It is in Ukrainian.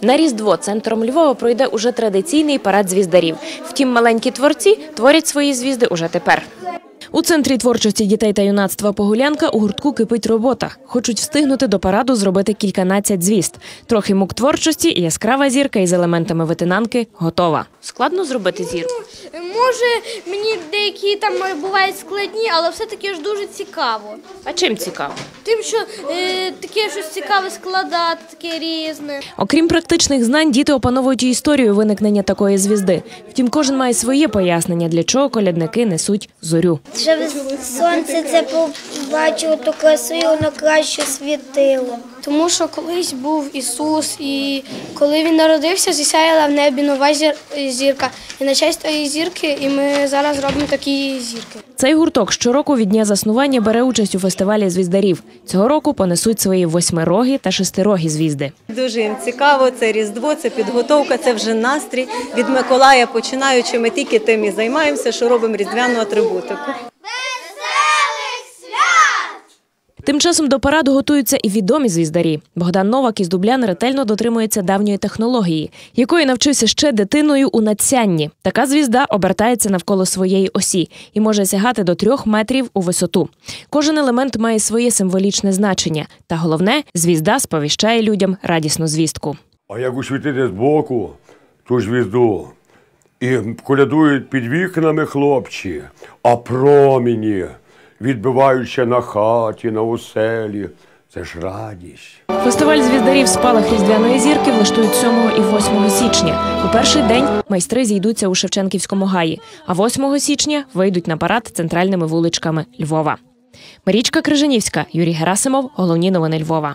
На Різдво центром Львова пройде уже традиційний парад звіздарів. Втім, маленькі творці творять свої звізди уже тепер. У центрі творчості дітей та юнацтва Погулянка у гуртку кипить робота. Хочуть встигнути до параду зробити кільканадцять звізд. Трохи мук творчості яскрава зірка із елементами витинанки готова. Складно зробити зірку. Може, мені деякі там бувають складні, але все-таки ж дуже цікаво. А чим цікаво? Тим, що е, таке щось цікаве складати, таке різне. Окрім практичних знань, діти опановують і історію виникнення такої звізди. Втім, кожен має своє пояснення, для чого колядники несуть зорю. Щоб сонце це побачило, то красиво воно краще світило. Тому що колись був Ісус, і коли він народився, зісяяла в небі нова зір- зірка. І на честь тієї зірки, і ми зараз робимо такі зірки. Цей гурток щороку від дня заснування бере участь у фестивалі звіздарів. Цього року понесуть свої восьмирогі та шестирогі звізди. Дуже їм цікаво, це Різдво, це підготовка, це вже настрій. Від Миколая починаючи, ми тільки тим і займаємося, що робимо різдвяну атрибутику. Тим часом до параду готуються і відомі звіздарі. Богдан Новак із Дублян ретельно дотримується давньої технології, якої навчився ще дитиною у надсянні. Така звізда обертається навколо своєї осі і може сягати до трьох метрів у висоту. Кожен елемент має своє символічне значення. Та головне, звізда сповіщає людям радісну звістку. А як усвітити збоку ту звізду, і колядують під вікнами хлопці, а проміні відбиваються на хаті, на оселі. Це ж радість. Фестиваль звіздарів спалах різдвяної зірки влаштують 7 і 8 січня. У перший день майстри зійдуться у Шевченківському гаї, а 8 січня вийдуть на парад центральними вуличками Львова. Марічка Крижанівська, Юрій Герасимов. Головні новини Львова.